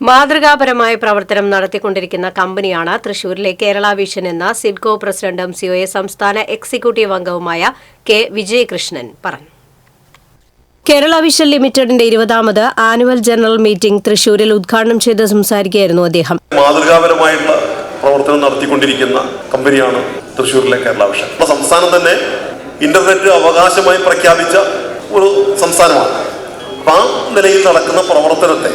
മാതൃകാപരമായ പ്രവർത്തനം നടത്തിക്കൊണ്ടിരിക്കുന്ന കമ്പനിയാണ് തൃശൂരിലെ കേരള വിഷൻ എന്ന സിഡ്കോ പ്രസിഡന്റും സിഒയെ സംസ്ഥാന എക്സിക്യൂട്ടീവ് അംഗവുമായ കെ വിജയകൃഷ്ണൻ പറഞ്ഞു. കേരള വിഷൻ ലിമിറ്റഡിന്റെ ഇരുപതാമത് ആനുവൽ ജനറൽ മീറ്റിംഗ് തൃശൂരിൽ ഉദ്ഘാടനം ചെയ്ത് സംസാരിക്കുകയായിരുന്നു അദ്ദേഹം. മാതൃകാപരമായിട്ടുള്ള പ്രവർത്തനം നടത്തിക്കൊണ്ടിരിക്കുന്ന കമ്പനിയാണ് തൃശ്ശൂരിലെ കേരള വിഷൻ. സംസ്ഥാനം തന്നെ ഇന്റർനെറ്റ് അവകാശമായി പ്രഖ്യാപിച്ച ഒരു സംസ്ഥാനമാണ്. അപ്പം ആ നിലയിൽ നടക്കുന്ന പ്രവർത്തനത്തെ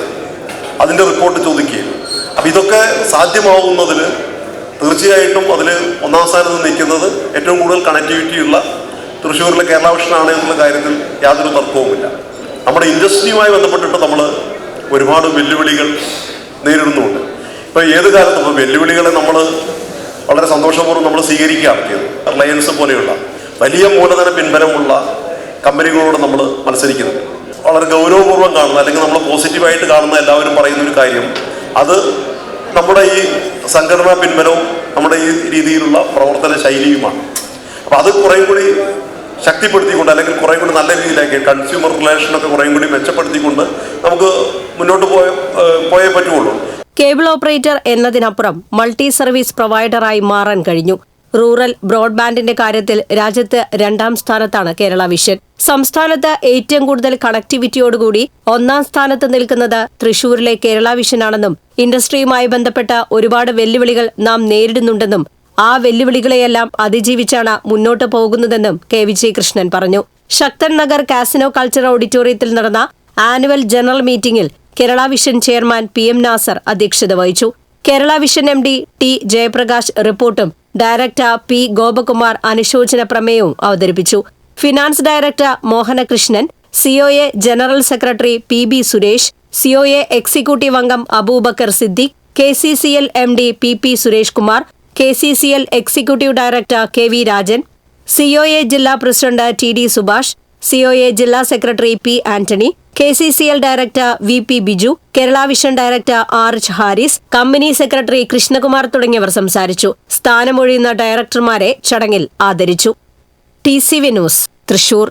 അതിന്റെ റിപ്പോർട്ട് ചോദിക്കുകയും. അപ്പം ഇതൊക്കെ സാധ്യമാവുന്നതിൽ തീർച്ചയായിട്ടും അതിൽ ഒന്നാം സ്ഥാനത്ത് നിൽക്കുന്നത് ഏറ്റവും കൂടുതൽ കണക്ടിവിറ്റിയുള്ള തൃശ്ശൂരിലെ കേരള വിഷനാണ് എന്നുള്ള കാര്യത്തിൽ യാതൊരു തർക്കവുമില്ല. നമ്മുടെ ഇൻഡസ്ട്രിയുമായി ബന്ധപ്പെട്ടിട്ട് നമ്മൾ ഒരുപാട് വെല്ലുവിളികൾ നേരിടുന്നുണ്ട്. ഇപ്പോൾ ഏത് കാലത്തും ഇപ്പോൾ വെല്ലുവിളികളെ നമ്മൾ വളരെ സന്തോഷപൂർവം നമ്മൾ സ്വീകരിക്കുകയാണ് റിലയൻസ് പോലെയുള്ള വലിയ മൂലധന പിൻബലമുള്ള കമ്പനികളോട് നമ്മൾ മത്സരിക്കുന്നത് വളരെ ഗൗരവപൂർവം കാണുന്ന അല്ലെങ്കിൽ നമ്മൾ പോസിറ്റീവായിട്ട് കാണുന്ന എല്ലാവരും പറയുന്ന ഒരു കാര്യം അത് നമ്മുടെ ഈ സംഘടനാ പിൻബലവും നമ്മുടെ ഈ രീതിയിലുള്ള പ്രവർത്തന ശൈലിയുമാണ്. അപ്പം അത് കുറേ കൂടി ശക്തിപ്പെടുത്തിക്കൊണ്ട് അല്ലെങ്കിൽ കുറേ കൂടി നല്ല രീതിയിലേക്ക് കൺസ്യൂമർ റിലേഷനൊക്കെ കുറേ കൂടി മെച്ചപ്പെടുത്തിക്കൊണ്ട് നമുക്ക് മുന്നോട്ട് പോയ പോയേ പറ്റുള്ളൂ കേബിൾ ഓപ്പറേറ്റർ എന്നതിനപ്പുറം മൾട്ടി സർവീസ് പ്രൊവൈഡറായി മാറാൻ കഴിഞ്ഞു. റൂറൽ ബ്രോഡ്ബാൻഡിന്റെ കാര്യത്തിൽ രാജ്യത്ത് രണ്ടാം സ്ഥാനത്താണ് കേരള വിഷൻ. സംസ്ഥാനത്ത് ഏറ്റവും കൂടുതൽ കണക്ടിവിറ്റിയോടുകൂടി ഒന്നാം സ്ഥാനത്ത് നിൽക്കുന്നത് തൃശൂരിലെ കേരള വിഷനാണെന്നും ഇൻഡസ്ട്രിയുമായി ബന്ധപ്പെട്ട ഒരുപാട് വെല്ലുവിളികൾ നാം നേരിടുന്നുണ്ടെന്നും ആ വെല്ലുവിളികളെയെല്ലാം അതിജീവിച്ചാണ് മുന്നോട്ട് പോകുന്നതെന്നും കെ വിജയകൃഷ്ണൻ പറഞ്ഞു. ശക്തൻ നഗർ കാസിനോ കൾച്ചർ ഓഡിറ്റോറിയത്തിൽ നടന്ന ആനുവൽ ജനറൽ മീറ്റിംഗിൽ Kerala vision chairman P M Nasar അധ്യക്ഷത വഹിച്ചു. Kerala vision M D T Jayaprakash റിപ്പോർട്ടും ഡയറക്ടർ പി ഗോപകുമാർ അനുശോചന പ്രമേയവും അവതരിപ്പിച്ചു. Finance director Mohanakrishnan COA general secretary P B Suresh COA executive അംഗം Aboobacker Siddique K C C L M D P P Suresh Kumar K C C L executive director K V Rajan COA ജില്ലാ president T D Subhash COA ജില്ലാ secretary P Antony K C C L director V P Biju Kerala vision director R H Haris company secretary Krishnakumar തുടങ്ങിയവർ സംസാരിച്ചു. സ്ഥാനമൊഴിയുന്ന ഡയറക്ടർമാരെ ചടങ്ങിൽ ആദരിച്ചു. T C V news Thrissur.